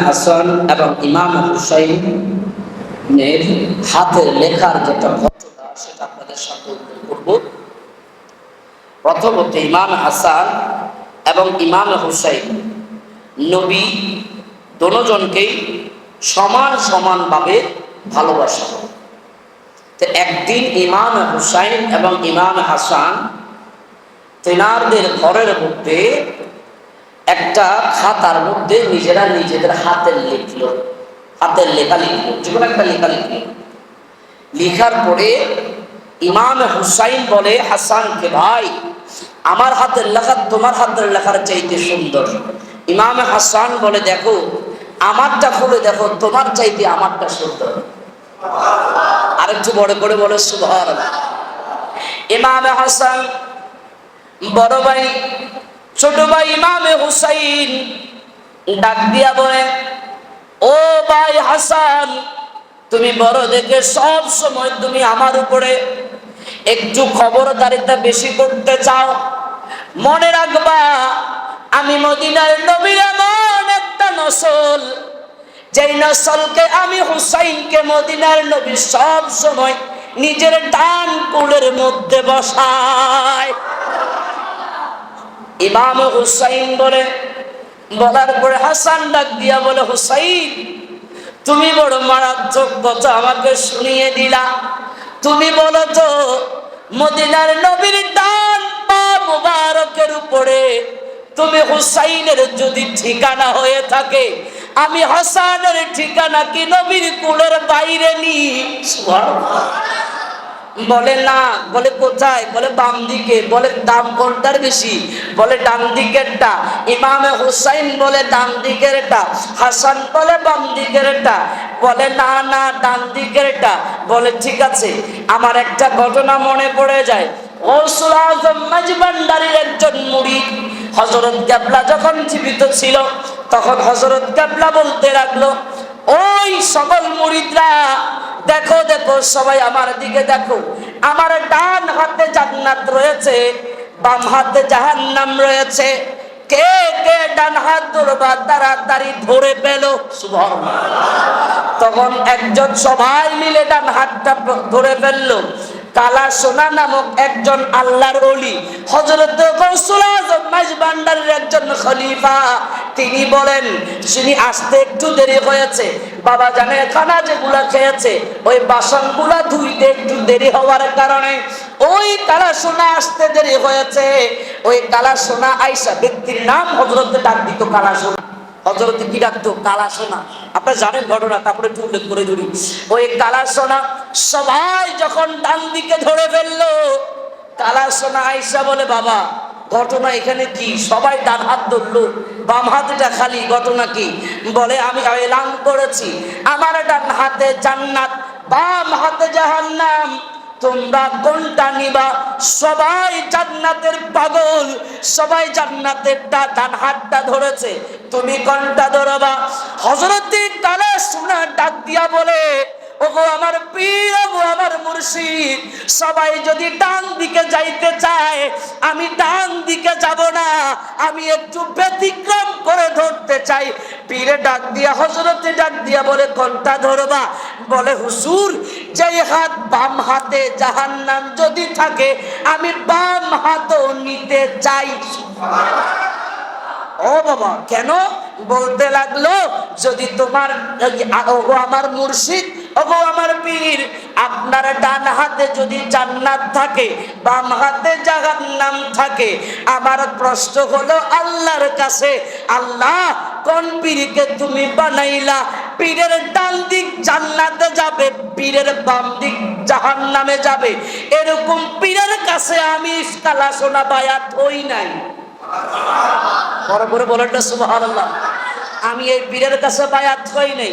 হাসান এবং ইমাম হুসাইনের হাতের লেখার যেটা ঘটনা সেটা আপনাদের সাথে উল্লেখ করব। প্রথমত ইমাম হাসান এবং ইমাম হুসাইন নবী দোনোজনকেই সমান সমানভাবে ভালোবাসা তো একদিন ইমাম হুসাইন এবং ইমাম হাসান তেনারদের ঘরের মধ্যে একটা খাতার মধ্যে নিজেরা নিজেদের হাতের লিখলো, হাতের লেখা লিখলো, যে কোনো একটা লেখা লিখলো। লিখার পরে ইমাম হুসাইন বলে, হাসানকে ভাই, আমার হাতের লেখা তোমার হাতের লেখার চাইতে সুন্দর। ইমাম হাসান বলে, দেখো, আমারটা খুলে দেখো, তোমার চাইতে আমারটা সুন্দর। আরেকটু বড় করে বলে সুভার ইমাম হাসান, বড় ভাই ছোট ভাই ইমামে হুসাইন ডাক দিয়া বলে, ও ভাই হাসান, তুমি বড় দেখে সব সময় তুমি আমার উপরে একটু খবরদারিতা বেশি করতে চাও। মনে রাখবা, আমি মদিনার নবীর এমন একটা নসল, যেই নসলকে আমি হুসাইনকে মদিনার নবী সব সময় নিজের ডান কুলের মধ্যে বসায় ইমাম হুসাইন বলে, বলার পরে হাসান ডাক দিয়া বলে, হুসাইন, তুমি বড় মারাত্মক কথা আমাকে শুনিয়ে দিলা। তুমি বলো তো মদিনার নবীর দান পা মুবারকের উপরে তুমি হুসাইনের যদি ঠিকানা হয়ে থাকে, আমি হাসানের ঠিকানা কি নবীর কুলের বাইরে নি? বলে না, বলে কোথায়? বলে বাম দিকে, বলে দাম কোনটার বেশি? বলে ডান দিকেরটা। ইমামে হুসাইন বলে ডান দিকেরটা। হাসান বলে বাম দিকেরটা। বলে না না, ডান দিকেরটা। বলে, ঠিক আছে, আমার একটা ঘটনা মনে পড়ে যায়। গৌসুল আজম মাঝবান্ডারির একজন মুড়ি। হজরত ক্যাবলা যখন জীবিত ছিল, তখন হজরত ক্যাবলা বলতে লাগল, ওই সকল মুরিদরা দেখো দেখো, সবাই আমার দিকে দেখো। আমার ডান হাতে জান্নাত রয়েছে, বাম হাতে জাহান্নাম রয়েছে। কে কে ডান হাত ধরবা তাড়াতাড়ি ধরে পেল? তখন একজন সবাই মিলে ডান হাতটা ধরে ফেলল। কালা সোনা নামক একজন আল্লাহর অলি হজরত একজন খলিফা। তিনি বলেন তিনি আসতে একটু দেরি হয়েছে, বাবা জানে খানা যেগুলা খেয়েছে, ওই বাসনগুলা ধুইতে একটু দেরি হওয়ার কারণে ওই কালা সোনা আসতে দেরি হয়েছে। ওই কালা সোনা আইসা ব্যক্তির নাম হজরত ডাক দিত কালা সোনা। হজরত কি ডাকতো কালা সোনা। আপনারা জানেন ঘটনা, তারপরে একটু উল্লেখ করে ধরি। ওই কালা সোনা সবাই যখন ডান দিকে ধরে ফেলল, কালা সোনা আইসা বলে, বাবা, ঘটনা এখানে কি? সবাই ডান হাত ধরলো, বাম হাতটা খালি, ঘটনা কি? বলে, আমি এলান করেছি। আমার ডান হাতে জান্নাত, বাম হাতে জাহান্নাম। তোমরা কোনটা নিবা? সবাই জান্নাতের পাগল, সবাই জান্নাতের ডান হাতটা ধরেছে। তুমি কোনটা ধরবা? হজরত কালে শোনা ডাক দিয়া বলে ওগো আমার পীর, ওগো আমার মুর্শিদ, সবাই যদি ডান দিকে যাইতে চায়, আমি ডান দিকে যাব না, আমি একটু ব্যতিক্রম করে ধরতে চাই। পীরে ডাক দিয়া হজরতে ডাক দিয়া বলে কোনটা ধরবা? বলে হুসুর যেই হাত বাম হাতে জাহান্নাম যদি থাকে, আমি বাম হাতও নিতে চাই। ও বাবা, কেন? বলতে লাগল, যদি তোমার আমার মুর্শিদ ওগো আমার পীর, আপনার ডান হাতে যদি জান্নাত থাকে, বাম হাতে জাহান্নাম থাকে, আমার প্রশ্ন হলো আল্লাহর কাছে, আল্লাহ কোন পীরকে তুমি বানাইলা? পীরের ডান দিক জান্নাতে যাবে, পীরের বাম দিক জাহান্নামে যাবে। এরকম পীরের কাছে আমি কালা সোনা বায়াত হই নাই। বড় করে বলেন সুবহানাল্লাহ। আমি এই পীরের কাছে বায়াত হই নাই।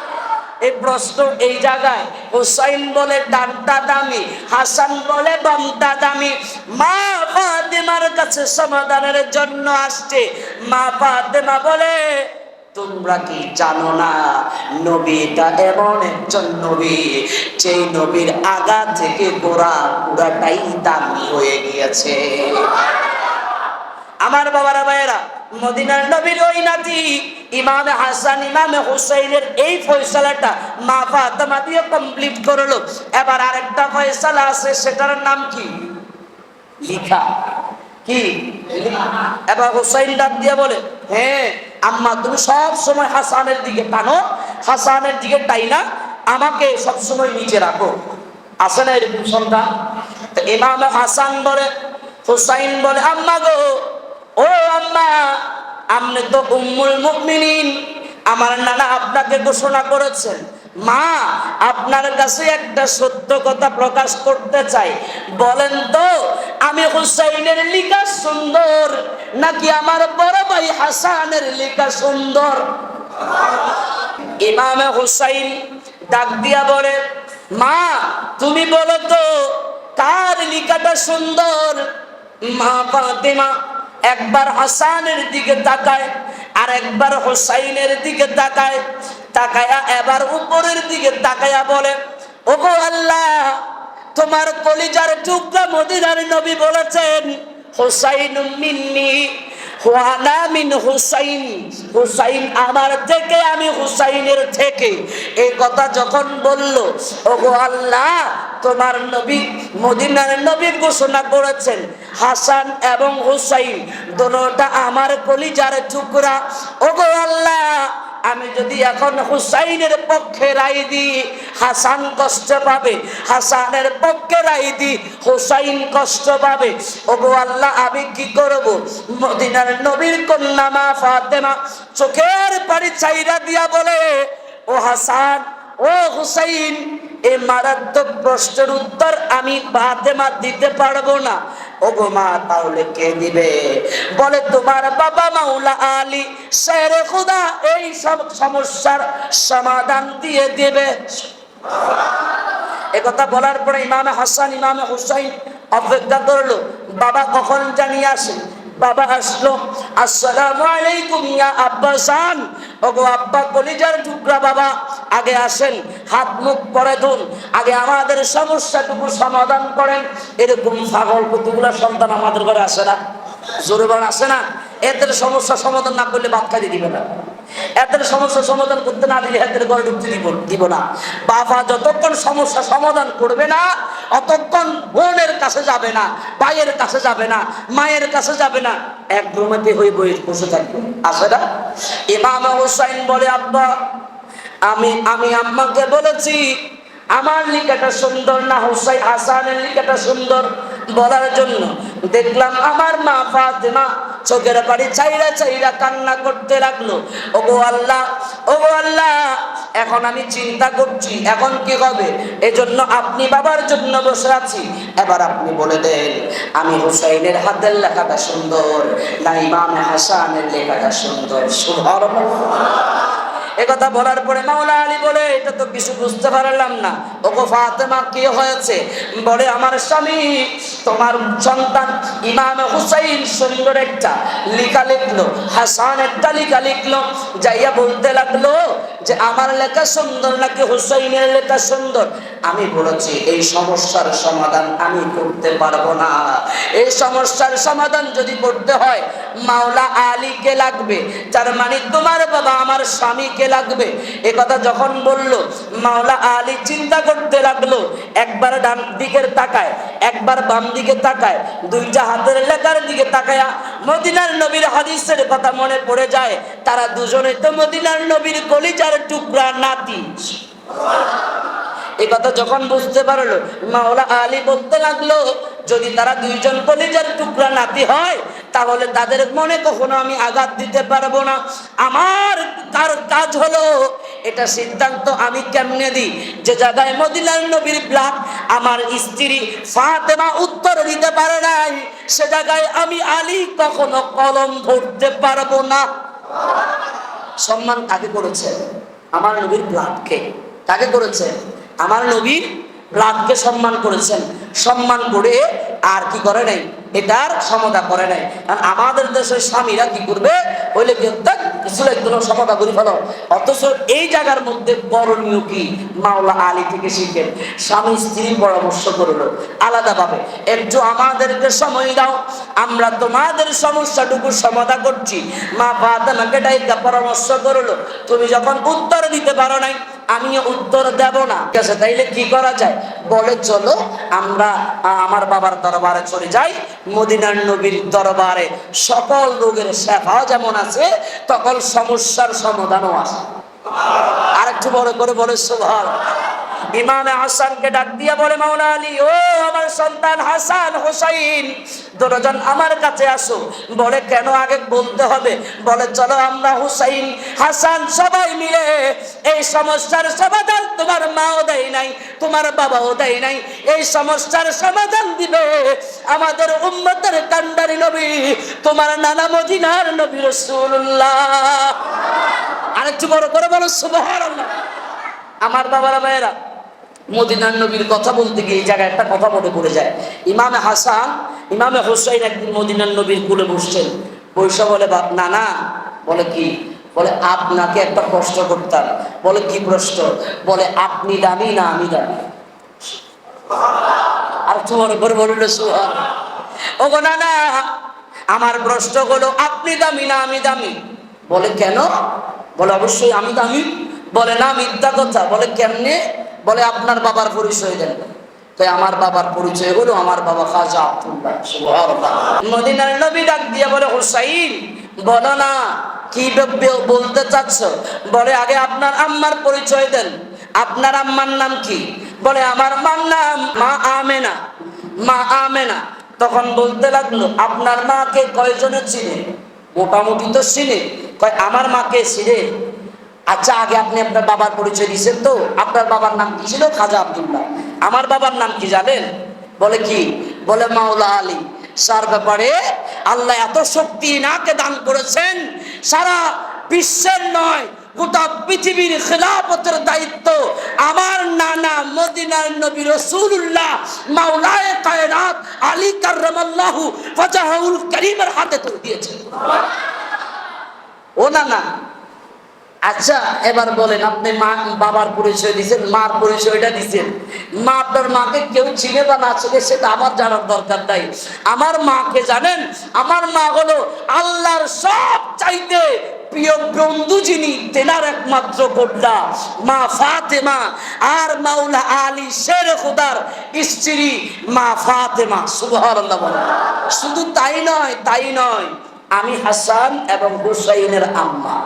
এই প্রশ্ন এই জায়গায়। হুসাইন বলে, ডানটা দামি। হাসান বলে, বামটা দামি। মা ফাতেমার কাছে সমাধানের জন্য আসছে। মা ফাতেমা বলে, তোমরা কি জানো না? নবীটা এমন একজন নবী, যেই নবীর আগা থেকে গোড়া পুরাটাই দামি হয়ে গিয়েছে। আমার বাবারা ভাইয়েরা, মদিনার নবীর ওই নাতি, ইমামে হাসান, ইমামে হুসাইনের এই ফয়সালাটা মা ফাতেমা দিয়ে কমপ্লিট করল। এবার আরেকটা ফয়সালা আছে, সেটার নাম কি? লিখা। কি? এবার হুসাইন ডাক দিয়ে বলে হ্যাঁ আম্মা, তুমি সব সময় হাসানের দিকে টানো, হাসানের দিকে টাই না আমাকে সব সময় নিচে রাখো। আসে না এরকম সন্তান ইমাম হাসান বলে, হুসাইন বলে, আম্মা গো ও আম্মা, আপনি তো উম্মুল মুমিনিন। আমার নানা আপনাকে ঘোষণা করেছেন। মা, আপনার কাছে একটা সত্য কথা প্রকাশ করতে চাই। বলেন তো, আমি হুসাইনের লিখা সুন্দর, নাকি আমার বড় ভাই হাসানের লিখা সুন্দর? ইমামে হুসাইন ডাক দিয়া বলে, মা, তুমি বলো তো, কার লিখাটা সুন্দর? মা ফাতেমা। একবার হাসানের দিকে তাকায়, আর একবার হোসাইনের দিকে তাকায়, তাকায়া এবার উপরের দিকে তাকায়া বলে, ওগো আল্লাহ, তোমার কলিজার টুকরা মদিনার নবী বলেছেন, হোসাইন মিন্নি মিন থেকে, আমি হুসাইনের থেকে। কথা যখন আল্লাহ, তোমার নবী ঘোষণা করেছেন, হাসান এবং হুসাইন দোনোটা আমার কলিজার টুকরা। ওগো আল্লাহ আমি যদি এখন হুসাইনের পক্ষে রায় দিই, হাসান কষ্ট পাবে। হাসানের পক্ষে রায় দিই, হুসাইন কষ্ট পাবে। ওগো আল্লাহ, আমি কি করব? মদিনার নবীর কন্যা মা ফাতেমা চোখের পাড়ি চাইরা দিয়া বলে, ও হাসান, ও হুসাইন এই মারাত্মক প্রশ্নের উত্তর আমি ফাতেমা দিতে পারব না। ওগো মা, তাহলে কে দিবে? বলে, তোমার বাবা মাওলা আলী, শের খুদা, এই সব সমস্যার সমাধান দিয়ে দেবে। একথা বলার পরে ইমামে হাসান, ইমামে হুসাইন অপেক্ষা করল। বাবা কখন জানিয়ে আসে? বাবা আসলো, আসসালামু আলাইকুম ইয়া আব্বাসান। ওগো আব্বা, কলিজার টুকরা বাবা। আগে আসেন, হাত মুখ করে ধুন, আগে আমাদের সমস্যাটুকু সমাধান করেন। এরকম পাগল কতগুলো সন্তান আমাদের ঘরে আসে না, জোরে বলেন আসে না। এদের সমস্যা সমাধান না করলে ভাত খাইতে দিবে না। এদের সমস্যা সমাধান করতে না দিলে এদের ঘরে ঢুকতে দিব দিব না। বাবা যতক্ষণ সমস্যা সমাধান করবে না, অতক্ষণ বোনের কাছে যাবে না, ভাইয়ের কাছে যাবে না, মায়ের কাছে যাবে না। এক রুমেতে হয়ে বই বসে থাকবে। আসে না? ইমাম হোসাইন বলে, আব্বা আমি আমি আম্মাকে বলেছি, আমার লিখাটা সুন্দর না হুসাই হাসানের লিখাটা সুন্দর বলার জন্য। দেখলাম আমার মা ফাতেমা চোখের বাড়ি চাইরা চাইরা কান্না করতে লাগল। ওগো আল্লাহ ওগো আল্লাহ, এখন আমি চিন্তা করছি, এখন কি হবে? এজন্য আপনি বাবার জন্য বসে আছি। এবার আপনি বলে দেন, আমি হুসাইনের হাতের লেখাটা সুন্দর, না ইমাম হাসানের লেখাটা সুন্দর? সুভার একথা বলার পরে মাওলা আলী বলে, এটা তো কিছু বুঝতে পারলাম না। ওগো ফাতেমা, কি হয়েছে? বলে, আমার স্বামী, তোমার সন্তান ইমাম হুসাইন সুন্দর একটা লিখা লিখলো, হাসান একটা লিখা লিখলো। যাইয়া বলতে লাগল যে, আমার লেখা সুন্দর নাকি হুসাইনের লেখা সুন্দর? আমি বলেছি, এই সমস্যার সমাধান আমি করতে পারব না। এই সমস্যার সমাধান যদি করতে হয়, মাওলা আলীকে লাগবে? যার মানে তোমার বাবা, আমার স্বামীকে লাগবে? এ কথা যখন বলল, মাওলা আলী চিন্তা করতে লাগল, একবার ডান দিকের তাকায়, একবার বাম দিকে তাকায় দুইটা হাতের লেখার দিকে তাকায়া মদিনার নবীর হাদিসের কথা মনে পড়ে যায়, তারা দুজনে তো মদিনার নবীর কলিজার টুকরা নাতি। এই কথা যখন বুঝতে পারল, মাওলা আলী বলতে লাগল, যদি তারা দুইজন কলিজার টুকরা নাতি হয়, তাহলে তাদের মনে কখনো আমি আঘাত দিতে পারব না। আমার তার কাজ হলো, এটা সিদ্ধান্ত আমি কেমনে দিই? যে জায়গায় মদিনার নবীর ব্লাড, আমার স্ত্রী ফাতেমা উত্তর দিতে পারে নাই, সে জায়গায় আমি আলী কখনো কলম ধরতে পারব না। সম্মান কাকে করেছে? আমার নবীর ব্লাডকে কাকে করেছেন আমার নবী প্লাটকে সম্মান করেছেন। সম্মান করে আর কি করে নাই? এটার সমতা করে নাই। আর আমাদের দেশের স্বামীরা কি করবে? অর্থাৎ সুলাইগুলো সমতা করে ফেলো। অথচ এই জায়গার মধ্যে করণীয় কি? মাওলা আলী থেকে শিখেন। স্বামী স্ত্রী পরামর্শ করল আলাদাভাবে। একটু আমাদেরকে সময় দাও। আমরা তোমাদের সমস্যাটুকু সমাধা করছি। মা ফাতেমাকে ডাইকা পরামর্শ করল। তুমি যখন উত্তর দিতে পারো নাই আমিও উত্তর দেব না। ঠিক আছে, তাইলে কি করা যায়? বলে চলো, আমরা আমার বাবার দরবারে চলে যাই। মদিনার নবীর দরবারে সকল রোগের শেফা যেমন আছে, তখন সমস্যার সমাধানও আছে। আর একটু বড় করে বলে সুভার ইমামে হাসানকে ডাক দিয়ে বলে, মাওলা আলী, ও আমার সন্তান হাসান হোসাইন দুজন আমার কাছে আসো। বলে, কেন আগে বলতে হবে? বলে, চলো আমরা হুসাইন, হাসান সবাই মিলে এই সমস্যার সমাধান তোমার মাও দেয় নাই, তোমার বাবাও দেয় নাই। এই সমস্যার সমাধান দিবে আমাদের উম্মতের কান্ডারি নবী, তোমার নানা মদিনার নবী রসুল্লাহ আরেকটু বড় করে বলো, সুবহানাল্লাহ। আমার বাবারা ভাইয়েরা মদিনার নবীর কথা বলতে গিয়ে এই জায়গায় একটা কথা মনে পড়ে যায়। ইমামে হাসান, ইমামে হোসাইন একদিন মদিনার নবীর কুলে বসছেন। বৈশা বলে, বাপ না না বলে, কি? বলে, আপনাকে একটা প্রশ্ন করতাম। বলে, কি প্রশ্ন? বলে, আপনি দামি না আমি দামি? আর তোমার করে বলল ও না না আমার প্রশ্ন হলো, আপনি দামি না আমি দামি? বলে, কেন? বলে, অবশ্যই আমি দামি। বলে, না, মিথ্যা কথা। বলে, কেমনে? বলে, আপনার বাবার পরিচয় দেন। তাই আমার বাবার পরিচয় হলো আমার বাবা খাজা আব্দুল্লাহ নবী ডাক দিয়ে বলে, হুসাইন, বলো না, কি বলতে চাচ্ছ? বলে, আগে আপনার আম্মার পরিচয় দেন। আপনার আম্মার নাম কি? বলে, আমার মার নাম মা আমেনা মা আমেনা। তখন বলতে লাগল, আপনার মাকে কয়জনে চিনে? মোটামুটি তো চিনে। কয়, আমার মাকে চিনে? আচ্ছা আগে আপনি আপনার বাবার পরিচয় দিয়েছেন তো, আপনার বাবার নাম কি ছিল? খাজা আব্দুল্লাহ। আমার বাবার নাম কি জানেন? বলে কি? বলে মাওলা আলী। সার ব্যাপারে আল্লাহ এত শক্তি নাকে দান করেছেন, সারা বিশ্বের নয়, গোটা পৃথিবীর খেলাপথের দায়িত্ব আমার নানা মদিনার নবী রসুল্লাহ মাওলায় কায়নাত আলী কার্রামাল্লাহু ফাজাহুল করিমের হাতে তুলে দিয়েছেন। ও না না আচ্ছা এবার বলেন, আপনি মা, বাবার পরিচয় দিচ্ছেন মার পরিচয়টা দিচ্ছেন মা আপনার মাকে কেউ চিনে বা না চিনে, সেটা আমার জানার দরকার নাই। আমার মাকে জানেন, আমার মা হলো আল্লাহর সব চাইতে প্রিয় বন্ধু যিনি, তেনার একমাত্র কন্যা। মা ফাতেমা আর মাওলা আলী শের খুদার স্ত্রী মা ফাতেমা বলেন। শুধু তাই নয় তাই নয়, আমি হাসান এবং হুসাইনের আম্মা।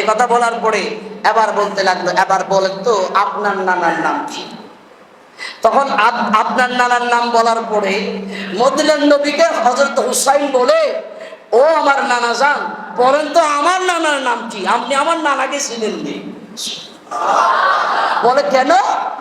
এ কথা বলার পরে এবার বলতে লাগল, এবার বলেন তো আপনার নানার নাম কি? তখন আপনার নানার নাম বলার পরে মদিনার নবীকে হজরত হুসাইন বলে, ও আমার নানা যান বলেন তো আমার নানার নাম কি? আপনি আমার নানাকে চিনেননি? বলে, কেন?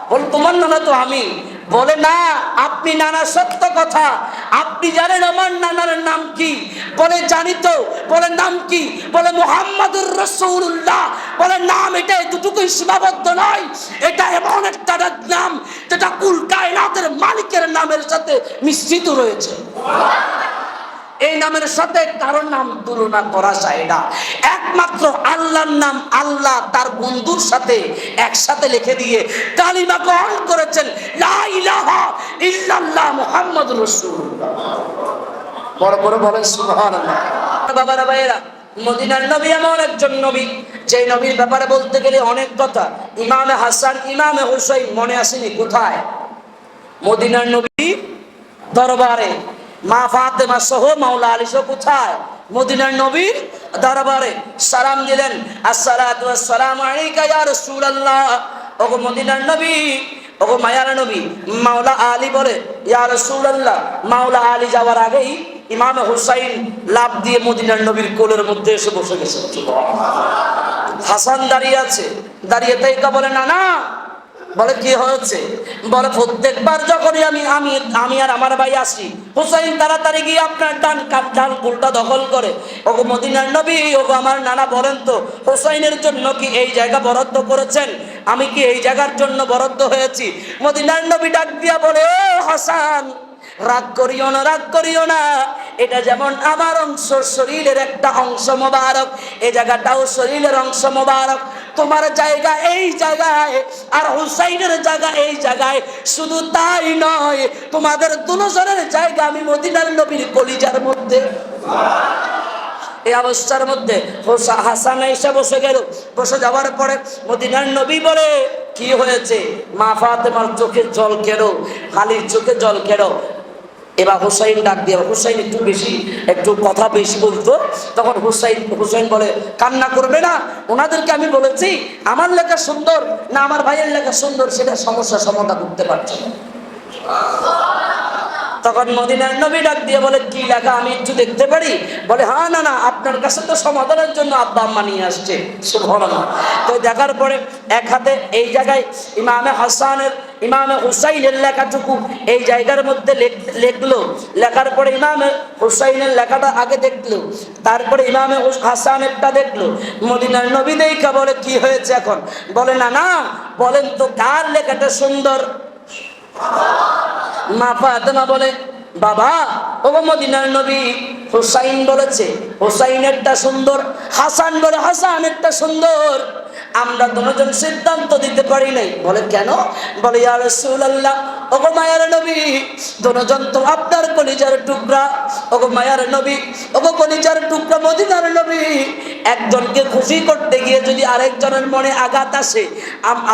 বল, তোমার নানা তো আমি। বলে, না, আপনি নানা সত্য কথা। আপনি জানেন আমার নানার নাম কি? বলে, জানি তো। বলে, নাম কি? বলে, মোহাম্মদুর রসুল্লাহ বলে, নাম এটা দুটুকুই সীমাবদ্ধ নয়। এটা এমন একটা নাম যেটা কুল কায়নাতের মালিকের নামের সাথে মিশ্রিত রয়েছে। এই নামের সাথে কারোর নাম তুলনা করা যায় না। একমাত্র আল্লাহর নাম আল্লাহ তার বন্ধুর সাথে একসাথে লিখে দিয়ে কালিমা গ্রহণ করেছেন। লা ইলাহা ইল্লাল্লাহ মুহাম্মাদুর রাসূলুল্লাহ। বড় বড় বলেন সুবহানাল্লাহ। বাবারা ভাইয়েরা মদিনার নবী এমন একজন নবী যে নবীর ব্যাপারে বলতে গেলে অনেক কথা। ইমামে হাসান ইমামে হুসাইন মনে আসেনি কোথায়? মদিনার নবী দরবারে। মা ফাতেমা সহ মাওলা আলী সহ কোথায়? মদিনার নবীর দরবারে। সালাম দিলেন। আসসালামু আলাইকা ইয়া রাসূলুল্লাহ। ওগো মদিনার নবী, ওগো মায়ার নবী, মাওলা আলী বলে, ইয়া রাসূলুল্লাহ। মাওলা আলী যাওয়ার আগেই ইমাম হুসাইন লাভ দিয়ে মদিনার নবীর কোলের মধ্যে এসে বসে গেছে। হাসান দাঁড়িয়ে আছে। দাঁড়িয়ে তাই বলে না না বলে, কি হয়েছে? বলে, প্রত্যেকবার যখনই আমি আমি আমি আর আমার ভাই আসি, হুসাইন তাড়াতাড়ি গিয়ে আপনার ডান ডান কুলটা দখল করে। ওগো মদিনার নবী, ওগো আমার নানা বলেন তো, হুসাইনের জন্য কি এই জায়গা বরাদ্দ করেছেন? আমি কি এই জায়গার জন্য বরাদ্দ হয়েছি? মদিনার নবী ডাক দিয়া বলে, ও হাসান, রাগ করিও না, রাগ করিও না। এটা যেমন আমার অংশ, শরীরের একটা অংশ মোবারক এই জায়গাটাও শরীরের অংশ মোবারক। তোমার জায়গা এই জায়গায়, আর হুসাইনের জায়গা এই জায়গায়। শুধু তাই নয়, তোমাদের দুজনের জায়গা আমি মদিনার নবীর কলিজার মধ্যে। এই অবস্থার মধ্যে হোসা হাসান এসে বসে গেল। বসে যাওয়ার পরে মদিনার নবী বলে, কি হয়েছে? মা ফাতেমার চোখে জল কেড়ো, খালির চোখে জল কেড়ো এবার হুসাইন ডাক দিয়ে, হুসাইন, একটু বেশি, একটু কথা বেশি বলতো? তখন হুসাইন হুসাইন বলে, কান্না করবে না, ওনাদেরকে আমি বলেছি, আমার লেখা সুন্দর না আমার ভাইয়ের লেখা সুন্দর, সেটা সমস্যা সমাধান করতে পারছে না। তখন মদিনার নবী ডাক দিয়ে বলে, কি লেখা? আমি একটু দেখতে পারি? বলে হ্যাঁ না না, আপনার কাছে তো সমাধানের জন্য আব্বা আম্মা নিয়ে আসছে। সুবহানাল্লাহ। তো দেখার পরে এক হাতে এই জায়গায় ইমামে হাসানের, ইমামে হুসাইনের লেখাটুকু এই জায়গার মধ্যে লেখ- লিখলো। লেখার পরে ইমামে হুসাইনের লেখাটা আগে দেখল। তারপরে ইমামে হুস- হাসানেরটা দেখল। মদিনার নবী দেখা বলে, কি হয়েছে এখন? বলে, না না, বলেন তো, কার লেখাটা সুন্দর? মা ফাতেমা বলে, বাবা ও মদিনার নবী। হুসাইন বলেছে, হুসাইনেরটা সুন্দর, হাসান বলে, হাসানেরটা সুন্দর। আমরা দুজন সিদ্ধান্ত দিতে পারি নাই। বলে কেন? বলে, ইয়া রাসূলুল্লাহ, ওগো মায়ার নবী, দুজন তো আপনার কলিজার টুকরা। ওগো মায়ার নবী, ওগো কলিজার টুকরা মদিনার নবী। একজনকে খুশি করতে গিয়ে যদি আরেকজনের মনে আঘাত আসে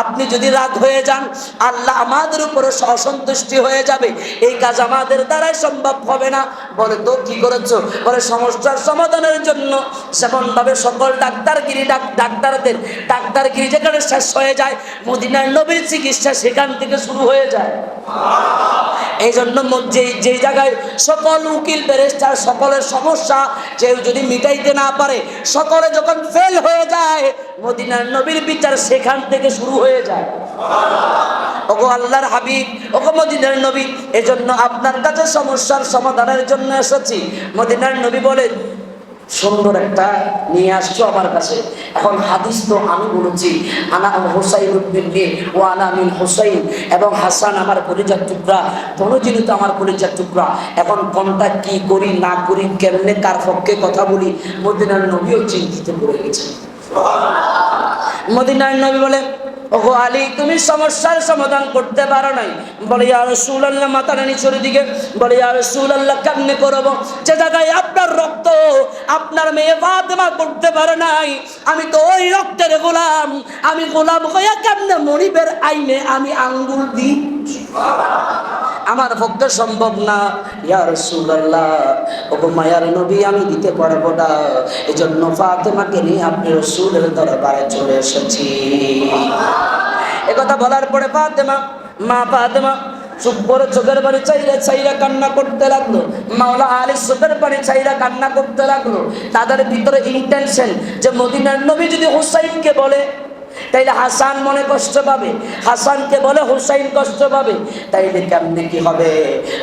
আপনি যদি রাগ হয়ে যান, আল্লাহ আমাদের উপরে অসন্তুষ্টি হয়ে যাবে। এই কাজ আমাদের দ্বারাই সম্ভব হবে না। বলে তো কি করেছ? বলে, সমস্যার সমাধানের জন্য যেমন ভাবে সকল ডাক্তারগিরি, ডাক- ডাক্তারদের, ডাক্তারগিরি যেখানে শেষ হয়ে যায়, মদিনার নবীর চিকিৎসা সেখান থেকে শুরু হয়ে যায়। এই জন্য যে যে জায়গায় সকল উকিল, ব্যারিস্টার, সকলের সমস্যা, কেউ যদি মিটাইতে না পারে, সকলে যখন ফেল হয়ে যায়, মদিনার নবীর বিচার সেখান থেকে শুরু হয়ে যায়। ওগো আল্লাহর হাবিব, ওগো মদিনার নবী, এজন্য আপনার কাছে সমস্যার সমাধানের জন্য এসেছি। মদিনার নবী বলে সুন্দর একটা নিয়ে আসছো আমার কাছে। এখন হাদিস তো আমি বলেছি, আনা হোসাইন উদ্দিন ও আনা মিন হোসাইন এবং হাসান আমার পরিজার টুকরা তনুজিনী তো আমার পরিজার টুকরা। এখন কোনটা কি করি, না করি, কেমনে, কার পক্ষে কথা বলি, মদিনার নবীও চিন্তিত পড়ে গেছে। মদিনার নবী বলে ওগো আলী, তুমি সমস্যার সমাধান করতে পারো নাই। বলে, ইয়া রাসূলুল্লাহ, মাথা নিচের দিকে। বলে, ইয়া রাসূলুল্লাহ কেমনে করব। যে জায়গায় আপনার রক্ত, আপনার মেয়ে ফাতেমা করতে পারে নাই, আমি তো ওই রক্তের গোলাম। আমি গোলাম হইয়া কেমনে মনিবের আইনে আমি আঙ্গুল দিই? আমার পক্ষে সম্ভব না। ইয়া রাসূলুল্লাহ, ওগো মায়ার নবী, আমি দিতে পারব না। এজন্য ফাতেমাকে নিয়ে আপনি রসুলের দরবারে চলে এসেছি। একথা বলার পরে ফাতেমা, মা ফাতেমা চুপ করে চোখের বাড়ি চাইলে চাইরা কান্না করতে লাগল। মাওলা আলী চোখের বাড়ি চাইরা কান্না করতে লাগল। তাদের ভিতরে ইন্টেনশন যে মদিনার নবী যদি হুসাইনকে বলে তাইলে হাসান মনে কষ্ট পাবে? হাসানকে বলে হুসাইন কষ্ট পাবে? তাইলে কেমনে কি হবে?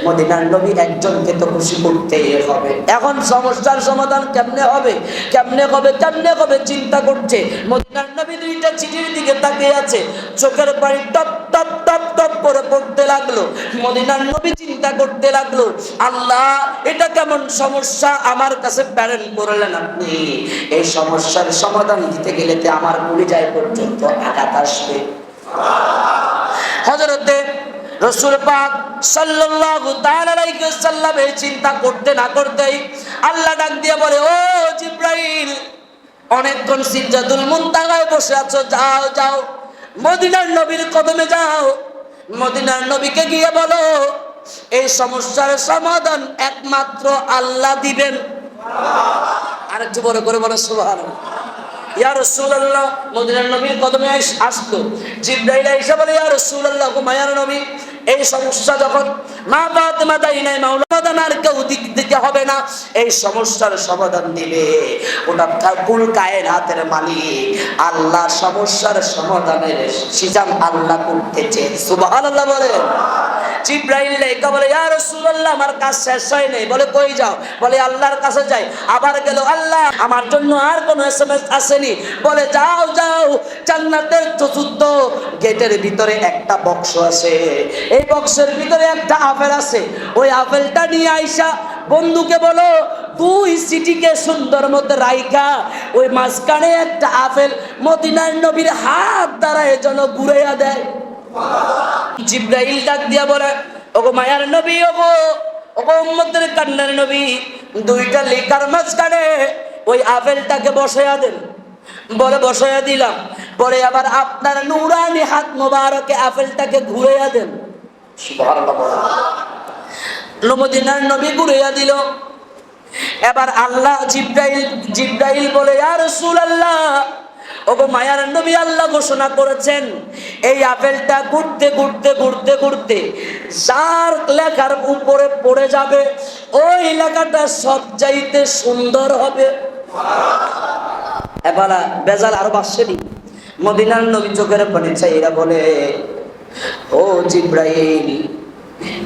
মদিনার নবী একজনকে তো খুশি করতেই হবে। এখন সমস্যার সমাধান কেমনে হবে? কেমনে হবে? কেমনে হবে? চিন্তা করছে। মদিনার নবী দুইটা চিঠির দিকে তাকিয়ে আছে। চোখের পানি টপ টপ টপ টপ করে পড়তে লাগল। মদিনার নবী চিন্তা করতে লাগল, আল্লাহ, এটা কেমন সমস্যা? আমার কাছে প্যারেন করলেন আপনি। এই সমস্যার সমাধান দিতে গেলে আমার পরিচয় পর্যন্ত আঘাত আসবে। হজরতে রসুল পাক সাল্লাল্লাহু চিন্তা করতে না করতেই আল্লাহ ডাক দিয়ে বলে, ও জিব্রাইল, অনেকক্ষণ সিজ্জাতুল মুনতাহায় বসে আছো, যাও যাও। মদিনার নবীর কদমে যাও। মদিনার নবীকে গিয়ে বলো, এই সমস্যার সমাধান একমাত্র আল্লাহ দিবেন। আর একটু বড় করে বলো, সুবহানাল্লাহ। ইয়া রাসূলুল্লাহ মদিনার নবীর কদমে আস- আসতো। জিব্রাইল এসে বলে ইয়া মায়ার নবী। এই সমস্যা যখন মা ফাতেমা দেয় নাই, মাওলানা আর কেউ দিক দিতে হবে না, এই সমস্যার সমাধান দিবে ওটা ঠাকুর কায়ের হাতের মালিক। আল্লাহ সমস্যার সমাধানের সিজাম আল্লাহ করতেছে সুবহানাল্লাহ বলে। জিব্রাইল লেখা বলে, ইয়া রাসূলুল্লাহ, আমার কাজ শেষ হয় নাই। বলে, কই যাও? বলে, আল্লাহর কাছে যাই। আবার গেল, আল্লাহ, আমার জন্য আর কোনো এসএমএস আসেনি। বলে, যাও যাও, জান্নাতের চতুর্থ গেটের ভিতরে একটা বক্স আছে। এই বক্সের ভিতরে একটা আপেল আছে। ওই আপেলটা নিয়ে আইসা বন্ধুকে বলো, দুই সিটিকে সুন্দর মতো রাইখা, ওই মাঝখানে একটা আপেল মদিনার নবীর হাত দ্বারা এজন্য ঘুরাইয়া দেয়। জিব্রাইল ডাক দিয়া বলে, ওগো মায়ার নবী, ওগো ওগো উম্মতের কান্নার নবী, দুইটা লিকার মাঝখানে ওই আপেলটাকে বসাইয়া দেন। বলে, বসাইয়া দিলাম। পরে আবার আপনার নুরানি হাত মোবারকে আপেলটাকে ঘুরাইয়া দেন। নবী ঘুরাইয়া দিল। এবার আল্লাহ বলে আর আল্লাহ আল্লাহ ঘোষণা করেছেন, এই আপেলটা ঘুরতে ঘুরতে ঘুরতে ঘুরতে যার লেখার উপরে পড়ে যাবে, ওই লেখাটা সব সুন্দর হবে। এবার বেজাল আরও বাসেনি মদিনার নবী চোখের পানি চাইরা বলে ও জিব্রাইল,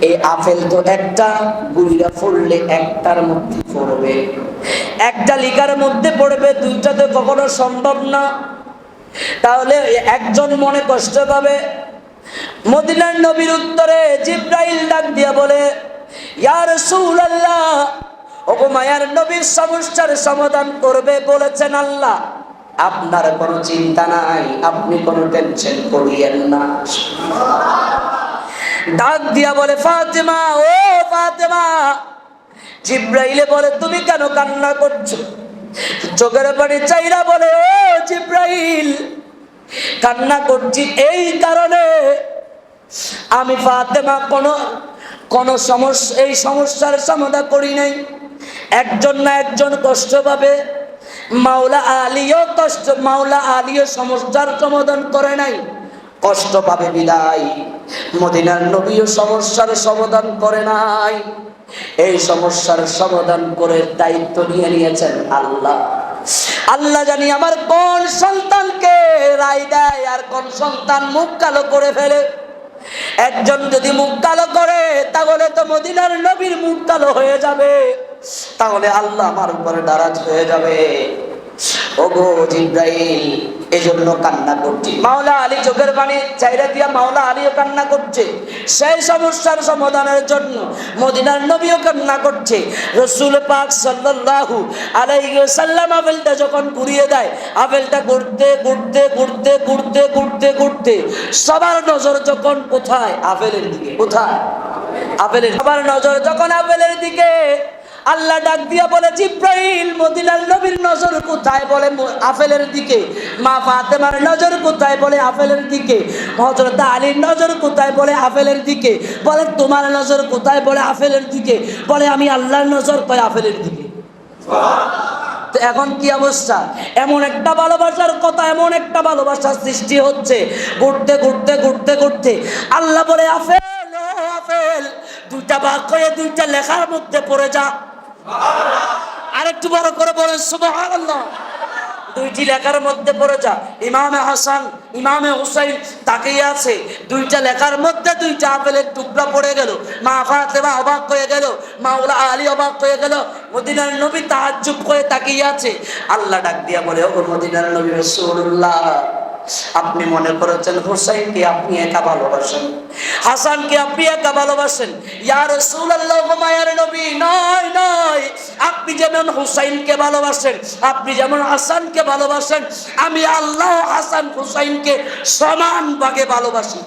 এই আপেল তো একটা, গুড়িরা পড়লে একটার মধ্যে পড়বে। একটা লিকার মধ্যে পড়বে, দুইটা তো কখনো সম্ভব না। তাহলে একজন মনে কষ্ট পাবে। মদিনার নবীর উত্তরে জিব্রাইল ডাক দিয়া বলে ইয়ার রাসূলুল্লাহ, ওগো মায়ার নবীর সমস্যার সমাধান করবে বলেছেন আল্লাহ। আপনার কোনো চিন্তা নাই, আপনি কোনো টেনশন করিয়েন না। ডাক দিয়া বলে, ফাতেমা, ও ফাতেমা! জিব্রাইলে বলে, তুমি কেন কান্না করছ? চোখের পানি চাইরা বলে, ও জিব্রাইল, কান্না করছি এই কারণে আমি ফাতেমা, কোনো, কোন সমস্যা, এই সমস্যার সমাধান করি নাই। একজন না একজন কষ্ট পাবে। মাওলা আলীও কষ্ট, মাওলা আলীও সমস্যার সমাধান করে নাই। কষ্ট পাবে বিদায়। মদিনার নবীও সমস্যার সমাধান করে নাই। এই সমস্যার সমাধান করে দায়িত্ব নিয়ে নিয়েছেন আল্লাহ। আল্লাহ জানি আমার কোন সন্তানকে রায় দেয় আর কোন সন্তান মুখ কালো করে ফেলে। একজন যদি মুখ কালো করে, তাহলে তো মদিনার নবীর মুখ কালো হয়ে যাবে। তাহলে আল্লাহ আমার উপরে নারাজ হয়ে যাবে। ওগো জিব্রাইল, এজন্য কান্না করছি। মাওলা আলী চোখের পানি দিয়া মাওলা আলীও কান্না করছে। সেই সমস্যার সমাধানের জন্য মদিনার নবীও কান্না করছে। রসুল পাক যখন ঘুরিয়ে দেয় আপেলটা ঘুরতে ঘুরতে ঘুরতে ঘুরতে ঘুরতে ঘুরতে সবার নজর যখন কোথায়? আপেলের দিকে। কোথায়? আপেলের সবার নজর যখন আপেলের দিকে আল্লাহ ডাক দিয়া বলে, জিব্রাইল, মদিনার নবীর নজর কোথায়? বলে আপেলের দিকে। মা ফাতেমার নজর কোথায়? বলে আপেলের দিকে। হযরত আলীর নজর কোথায়? বলে আপেলের দিকে। বলে, তোমার নজর কোথায়? বলে আপেলের দিকে। বলে, আমি আল্লাহর নজর কয় আপেলের দিকে। তো এখন কি অবস্থা? এমন একটা ভালোবাসার কথা, এমন একটা ভালোবাসার সৃষ্টি হচ্ছে। ঘুরতে ঘুরতে ঘুরতে ঘুরতে আল্লাহ বলে, আফেল আফেল, দুইটা করে দুইটা লেখার মধ্যে পড়ে যা। আরেকটু বড় করে বলেন, সুবহানাল্লাহ। দুইটি লেখার মধ্যে পড়ে যা। ইমামে হাসান, ইমামে হুসাইন তাকিয়ে আছে। দুইটা লেখার মধ্যে দুইটা আপেলের টুকরা পড়ে গেল। মা ফাতেমা অবাক হয়ে গেল, মাওলা আলী অবাক হয়ে গেল। মদিনার নবী তাহাজ্জুব করে তাকিয়ে আছে। আল্লাহ ডাক দিয়া বলে, ও মদিনার নবী রাসূলুল্লাহ। আপনি মনে করেছেন হুসাইনকে আপনি একা ভালোবাসেন? হাসানকে আপনি একা ভালোবাসেন? ইয়া রাসূলুল্লাহ গো মায়ার নবী নয় নয় আপনি যেমন হুসাইনকে ভালোবাসেন, আপনি যেমন হাসানকে ভালোবাসেন, আমি আল্লাহ হাসান হুসাইনকে সমান ভাগে ভালোবাসি।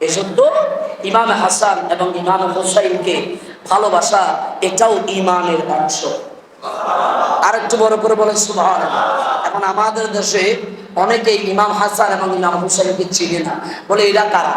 এসব ইমাম হাসান এবং ইমাম হুসাইনকে ভালোবাসা এটাও ইমানের অংশ। আরেকটু বড় করে বলে সুভান এখন আমাদের দেশে অনেকেই ইমাম হাসান এবং ইমাম হুসেনকে চিনে না। বলে এরা কারা?